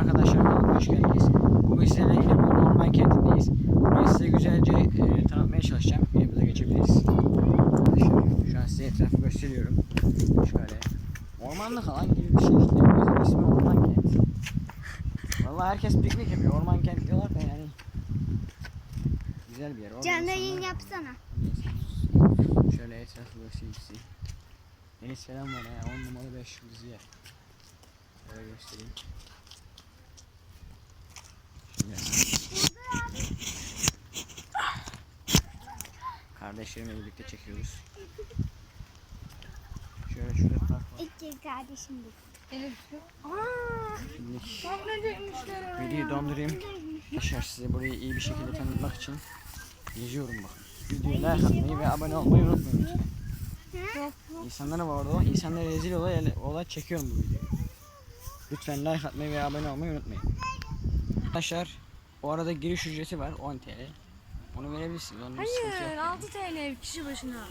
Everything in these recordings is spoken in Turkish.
arkadaşlar, kanalıma hoş geldiniz. Bugün sizlerle yine bir orman kentindeyiz. Burayı size güzelce e, tanıtmaya çalışacağım. Yanımıza geçebiliriz. Arkadaşlar, şu an size etrafı gösteriyorum. Şöyle. Ormanlık alan gibi bir şey işte. Yüzden ismi orman kent. Vallahi herkes piknik yapıyor. Orman kent diyorlar da yani. Güzel bir yer. Orada Canlı yayın yapsana. Şöyle etrafı göstereyim size. Deniz falan var ya. 10 numara 5 yıldız yer. Şöyle göstereyim. Kardeşlerimle birlikte çekiyoruz. Şöyle şurada park var. İki kardeşim bu. Videoyu dondurayım. Arkadaşlar size burayı iyi bir şekilde tanıtmak için geziyorum bakın. Videoyu like atmayı ve abone olmayı unutmayın lütfen. İnsanlara var orada. İnsanlara rezil olay, olay çekiyorum bu videoyu. Lütfen like atmayı ve abone olmayı unutmayın. Arkadaşlar o arada giriş ücreti var 10 TL. Onu verebilirsiniz. Onun bir sıkıntı Hayır yok. 6 TL kişi başına.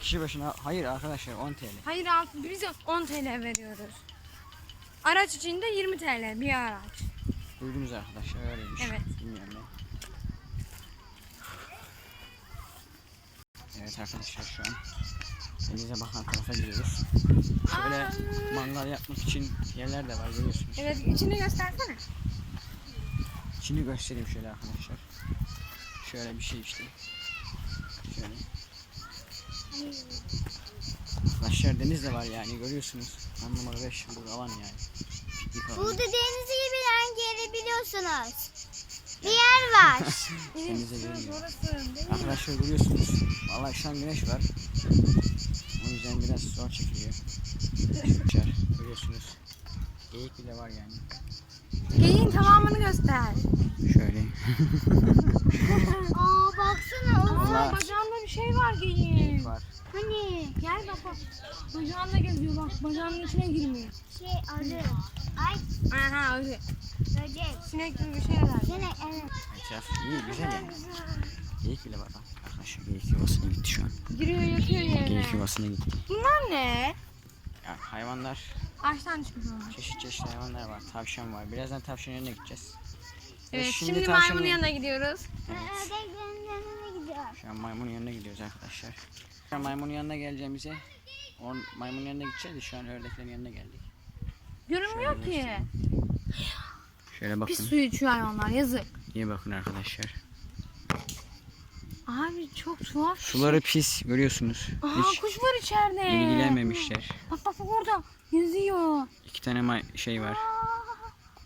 Kişi başına hayır arkadaşlar 10 TL. Hayır 6, biz 10 TL veriyoruz. Araç içinde 20 TL bir araç. Duydunuz arkadaşlar öyleymiş. Evet. Bilmiyorum ben. Evet arkadaşlar şu an denize bakan tarafa gidiyoruz. Şöyle mangal yapmak için yerler de var görüyorsunuz. Evet içini göstersene. İçini göstereyim şöyle arkadaşlar. Şöyle bir şey işte. Şöyle. Arkadaşlar deniz de var yani görüyorsunuz. 10 numara 5 yıldız alan yani. Piknik alanı. Burada denizi gibi hangi yeri biliyorsunuz? Bir yer var. Denize girmiyor. Arkadaşlar görüyorsunuz. Vallahi şu an güneş var. O yüzden biraz zor çekiliyor. Arkadaşlar görüyorsunuz. Geyik bile var yani. Geyiğin tamamını göster. Şöyle. Aa baksana Aa, bacağında bir şey var. Geyik var. Hani Gel bak bak. Bacağında geziyor bak. Bacağının içine girmiyor. şey arı. Ay Aha öyle. böcek. Sinek gibi bir şey var. Yine evet. Etraf iyi güzel yani. Geyik bile var bak. Arkadaşlar geyik yuvasına gitti şu an. Giriyor yatıyor yerine. Geyik yuvasına gitti. Bunlar ne? Ya hayvanlar Ağaçtan çıkmış onlar. çeşit çeşit hayvanlar var. Tavşan var. Birazdan tavşanın yanına gideceğiz. Ve Evet şimdi, tavşanın- maymunun yanına gidiyoruz. Ördeklerin yanına gidiyor. Şu an maymunun yanına gidiyoruz arkadaşlar. Şu an maymunun yanına geleceğimize on, maymunun yanına gideceğiz de şu an ördeklerin yanına geldik. Görünmüyor ki. Şöyle Pis bakın. su içiyor hayvanlar yazık. İyi bakın arkadaşlar. Abi çok tuhaf. Suları pis görüyorsunuz. şey. Aa Hiç kuş var içeride. ilgilenmemişler. Bak bak bak orada yüzüyor. İki tane may- şey var.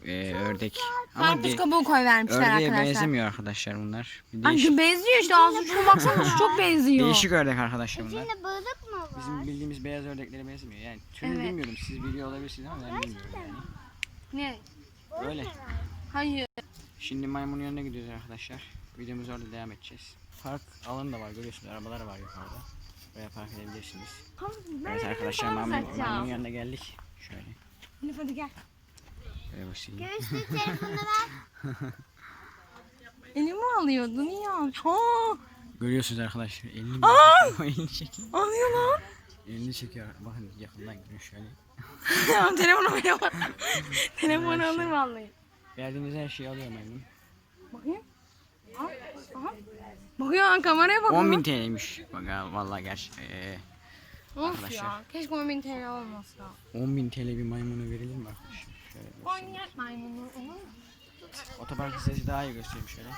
Ee, ördek. Ama Karpuz de- kabuğu koy vermişler ördeğe arkadaşlar. benzemiyor arkadaşlar bunlar. Bir Ay, değişik, benziyor işte ağzı şuna baksana şu çok benziyor. değişik ördek arkadaşlar bunlar. İçinde balık mı var? Bizim bildiğimiz beyaz ördeklere benzemiyor. Yani türünü Evet. bilmiyorum. Siz biliyor olabilirsiniz ama ben bilmiyorum yani. Ne? Öyle. Hayır. Şimdi maymunun yanına gidiyoruz arkadaşlar. Videomuz orada devam edeceğiz. Park alanı da var görüyorsunuz. Arabalar var yukarıda. Buraya park edebilirsiniz. Evet arkadaşlar maymunun yanına geldik. Şöyle. Elif hadi gel. Böyle başlayayım. Göğüslü telefonunu ver. Elimi alıyordun niye al? Ha, Görüyorsunuz arkadaşlar. Elini, o elini çekiyor. alıyor lan. Elini çekiyor. Bakın yakından görüyor şöyle. Ya, Telefonu veriyor. Telefonu alır vallahi. Verdiğiniz her şeyi alıyor maymun. Bakayım. Aha, aha. Bakıyor lan kameraya bakıyor. 10.000 TL'ymiş. Bak vallahi gerçi. Ee, Of arkadaşlar. ya. Keşke 10.000 TL olmasa. 10.000 TL bir maymuna verilir mi arkadaşlar? Şöyle. Oynayak maymunu olur mu? Otopark sesi daha iyi göstereyim şöyle.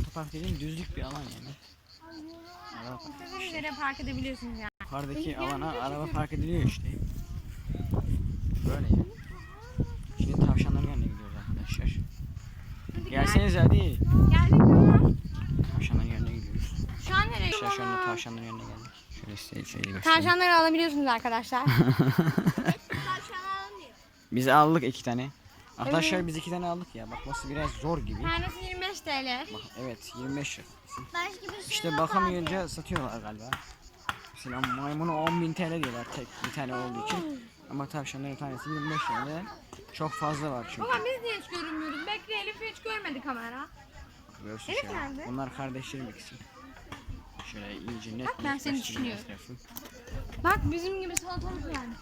Otopark dediğim düzlük bir alan yani. Araba park. İstediğiniz yere park edebiliyorsunuz yani. Yukarıdaki alana araba park ediliyor işte. Böyle yani. Şimdi tavşanların yanına gidiyoruz arkadaşlar. Gelseniz hadi. Geldik tamam. Tavşanların yanına gidiyoruz. Şu an nereye Arkadaşlar şu anda tavşanların yanına geldik. Şöyle size şeyi göstereyim. Tavşanları alabiliyorsunuz arkadaşlar. Biz aldık iki tane. Arkadaşlar biz iki tane aldık ya. Bakması biraz zor gibi. Tanesi 25 TL. Bak evet 25 lira. Başka bir şey İşte yok bakamayınca satıyorlar galiba. Mesela maymunu 10.000 TL diyorlar tek bir tane olduğu için. Ama tavşanların tanesi 25 lira. Çok fazla var çünkü. Baba biz niye hiç görünmüyoruz? Bekle Elif'i hiç görmedi kamera. Görüyorsun Elif şöyle. nerede? Bunlar kardeşlerim ikisi. Şöyle iyice net Bak ben seni düşünüyorum. Bak bizim gibi salatalık vermiş.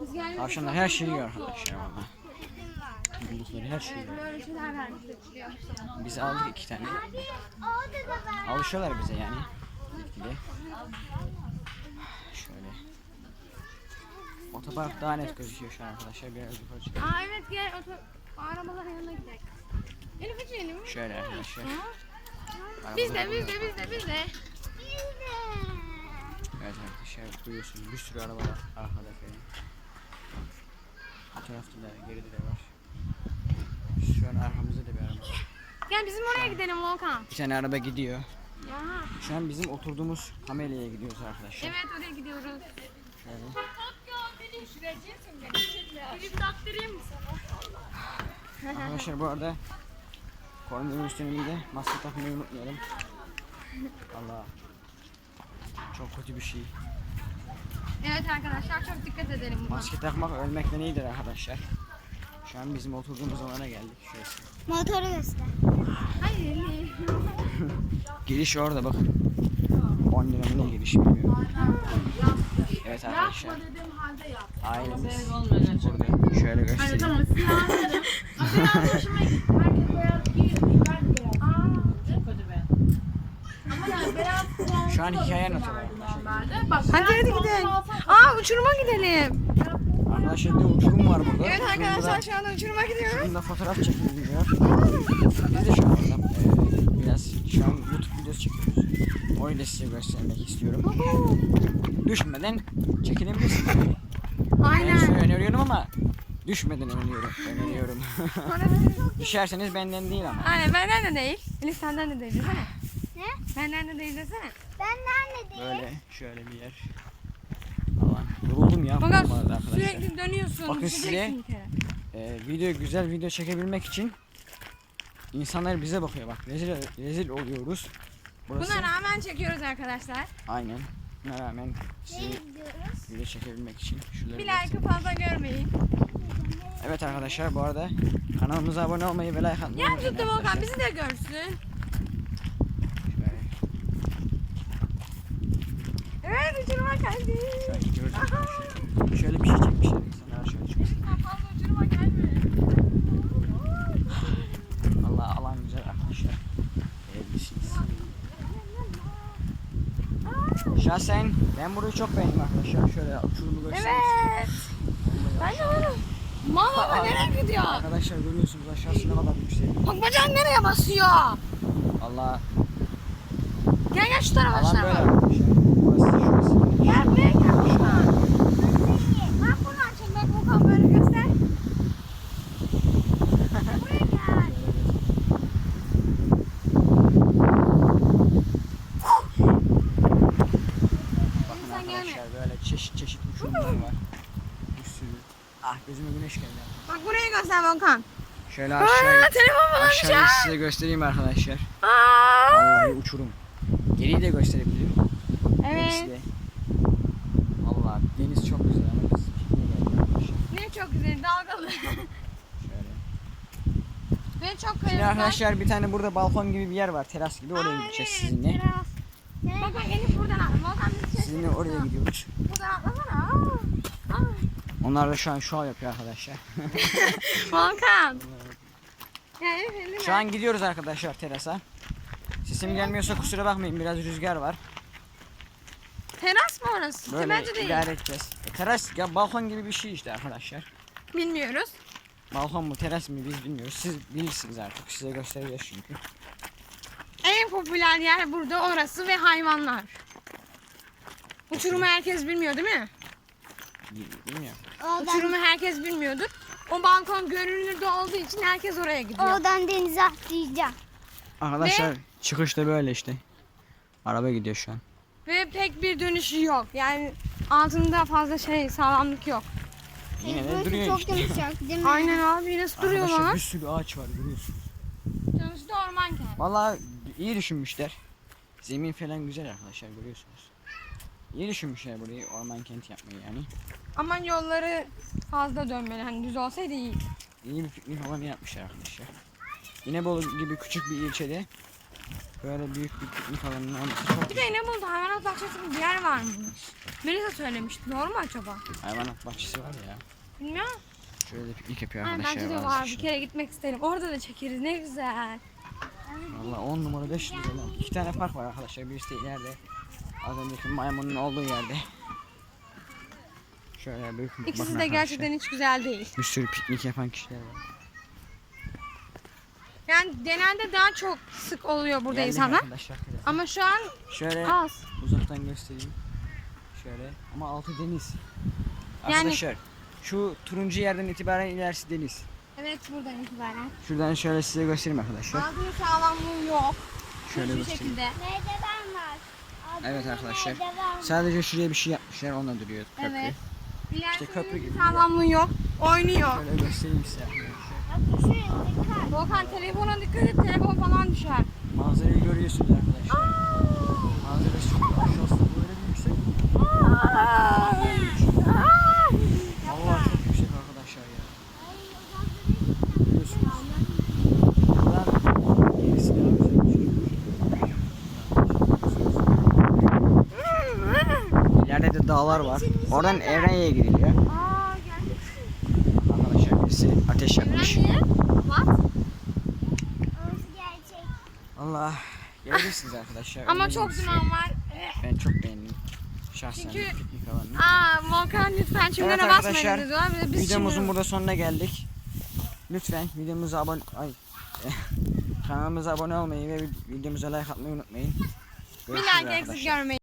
Biz geldik. Tavşanlar her şeyi yiyor arkadaşlar valla. buldukları her şeyi. Evet böyle şeyler vermişler. Biz aldık iki tane. Alışıyorlar bize yani. Gitgide. Şöyle. Otopark daha net gözüküyor şu an arkadaşlar. Biraz yukarı çıkalım. Aa evet gel otur. Arabaların yanına gidelim. Elif içelim. Şöyle arkadaşlar. Biz de biz de biz de biz de. Evet arkadaşlar duyuyorsunuz bir sürü araba var arkada falan. Bu tarafta da geride de var. Şu an arkamızda da bir araba var. Gel bizim oraya gidelim Volkan. Bir tane araba gidiyor. Ya. Şu an bizim oturduğumuz kamelyaya gidiyoruz arkadaşlar. Evet oraya gidiyoruz. Şöyle. Bir taktırayım mı sana? Arkadaşlar bu arada koronavirüs döneminde maske takmayı unutmayalım. Allah çok kötü bir şey. Evet arkadaşlar çok dikkat edelim buna. Maske takmak ölmekten iyidir arkadaşlar. Şu an bizim oturduğumuz alana geldik. Şurası. Motoru göster. Hayır. Giriş orada bakın. 10 lira mı ne giriş bilmiyorum. Evet arkadaşlar. Ailemiz burada. Şöyle göstereyim. Şu an hikaye anlatıyorum arkadaşlar. Hadi hadi gidelim. Aa uçuruma gidelim. Arkadaşlar bir de uçurum var burada. Evet arkadaşlar şu anda uçuruma gidiyoruz. Uçurumda fotoğraf çekiliyor. Biz de şu anda e, biraz şu an YouTube videosu çekiyoruz. Da size göstermek istiyorum. Düşmeden çekilebilirsiniz. Ben Aynen. size öneriyorum ama düşmeden öneriyorum. Öneriyorum. Düşerseniz benden değil ama. Aynen benden de değil. Elif senden de değil desene. Ne? Benden de değil desene. Ben nerede değil? Böyle şöyle bir yer. Aman yoruldum ya arkadaşlar. sürekli dönüyorsun. Bakın size-. Ee, video güzel video çekebilmek için insanlar bize bakıyor bak rezil rezil oluyoruz. Burası Buna rağmen çekiyoruz arkadaşlar. aynen. Buna rağmen sizi video çekebilmek için şuraları Bir like'ı fazla görmeyin. Evet arkadaşlar bu arada kanalımıza abone olmayı ve like atmayı Yan unutmayın tuttu Volkan bizi de görsün. Evet uçuruma geldi. şöyle bir şey çekmişler insanlar şöyle çıksın. Fazla uçuruma gelme. Allah alan güzel arkadaşlar. Beğenmişsiniz. Şahsen ben burayı çok beğendim arkadaşlar. Şöyle uçurumu göstereyim. Evet. Ben de varım. Mama nereye gidiyor? Arkadaşlar görüyorsunuz aşağısı ne kadar yüksek. Bak bacağın nereye basıyor? Allah Gel gel şu tarafa alan böyle arkadaşlar. Burası şurası. Gel buraya gel Volkan. Bak buradan çek bak Volkan böyle göster. Buraya gel. Bakın Sen gelme. arkadaşlar böyle çeşit çeşit uçurumlar var. Bir sürü. Ah gözüme güneş geldi. Bak burayı göster Volkan. Şöyle Aa, aşağıya, telefon falan aşağıyı size göstereyim arkadaşlar. Aa. Vallahi uçurum. Geriyi de gösterebilirim. Evet. Size. Allah deniz çok güzel ama biz pikniğe geldik arkadaşlar. Ne çok güzel dalgalı. Şöyle. Ve çok Şimdi arkadaşlar bir tane burada balkon gibi bir yer var. Teras gibi oraya gideceğiz sizinle. Bak bak Elif buradan at. Volkan bir şey Sizinle oraya gidiyoruz. Buradan atlasana. Onlar da şu an şov yapıyor arkadaşlar. Volkan. Şu an gidiyoruz arkadaşlar terasa. Sesim gelmiyorsa kusura bakmayın biraz rüzgar var. Teras mı orası? Böyle Bence değil. idare edeceğiz. E, teras ya balkon gibi bir şey işte arkadaşlar. Bilmiyoruz. Balkon mu teras mı biz bilmiyoruz. Siz bilirsiniz artık. Size göstereceğiz çünkü. En popüler yer burada orası ve hayvanlar. Uçurumu herkes bilmiyor değil mi? Bil- Bilmiyorum. Oradan, Uçurumu herkes bilmiyordur. O balkon görünürde olduğu için herkes oraya gidiyor. oradan denize atlayacağım. Arkadaşlar çıkış da böyle işte. Araba gidiyor şu an. Ve pek bir dönüşü yok. Yani altında fazla şey sağlamlık yok. Yine de Burası duruyor çok işte. yumuşak değil mi? Aynen abi nasıl duruyor Arkadaşlar lan? bir sürü ağaç var görüyorsunuz. Sonuçta orman kent. Vallahi iyi düşünmüşler. Zemin falan güzel arkadaşlar görüyorsunuz. İyi düşünmüşler burayı orman kent yapmayı yani. Ama yolları fazla dönmeli. Hani düz olsaydı iyi. İyi bir piknik alanı yapmışlar arkadaşlar. İnebolu gibi küçük bir ilçede böyle büyük bir piknik alanının olması çok Bir de ne buldu? Hayvanat bahçesi bir yer varmış. Melisa söylemişti. Doğru mu acaba? Hayvanat bahçesi var ya. Bilmiyorum. Şöyle piknik yapıyor Ay, arkadaşlar. bence de bazı var. Bir kişiler. kere gitmek isterim. Orada da çekeriz. Ne güzel. Valla 10 numara 5 lira lan. İki tane park var arkadaşlar. Birisi de ileride. Az önceki maymunun olduğu yerde. Şöyle büyük bakın İkisi de gerçekten hiç güzel değil. Bir sürü piknik yapan kişiler var. Yani genelde daha çok sık oluyor burada Geldik insanlar. arkadaşlar. Ama şu an Şöyle az. uzaktan göstereyim. Şöyle ama altı deniz. Yani- Arkadaşlar şu turuncu yerden itibaren ilerisi deniz. Evet buradan itibaren. Şuradan şöyle size göstereyim arkadaşlar. Bazı sağlamlığı yok. Şöyle Hiçbir göstereyim. şekilde. Merdiven var. Evet arkadaşlar. Sadece şuraya bir şey yapmışlar onunla duruyor köprü. Evet. İlerisinde köprü gibi. sağlamlığı yok. Oynuyor. Şöyle göstereyim size. Volkan telefona dikkat et. Telefon falan düşer. Manzarayı görüyorsunuz arkadaşlar. Manzarası çok aşağısı böyle bir yüksek. Vallahi çok yüksek arkadaşlar ya. Görüyorsunuz. Buradan gerisi daha güzel gözüküyor. İleride de dağlar var. Oradan Evrenya'ya giriliyor. Aa geldik. Arkadaşlar birisi ateş gerçek. Allah gelebilirsiniz arkadaşlar. Ama çok duman var. Ben çok beğendim. Şahsen Çünkü- piknik alanını. Aa Volkan lütfen çimlere Evet basmayın arkadaşlar, diyorlar. Biz Videomuzun çimlere- burada sonuna geldik. Lütfen videomuza abone ay kanalımıza abone olmayı ve videomuza like atmayı unutmayın. Bir like eksik görmeyin.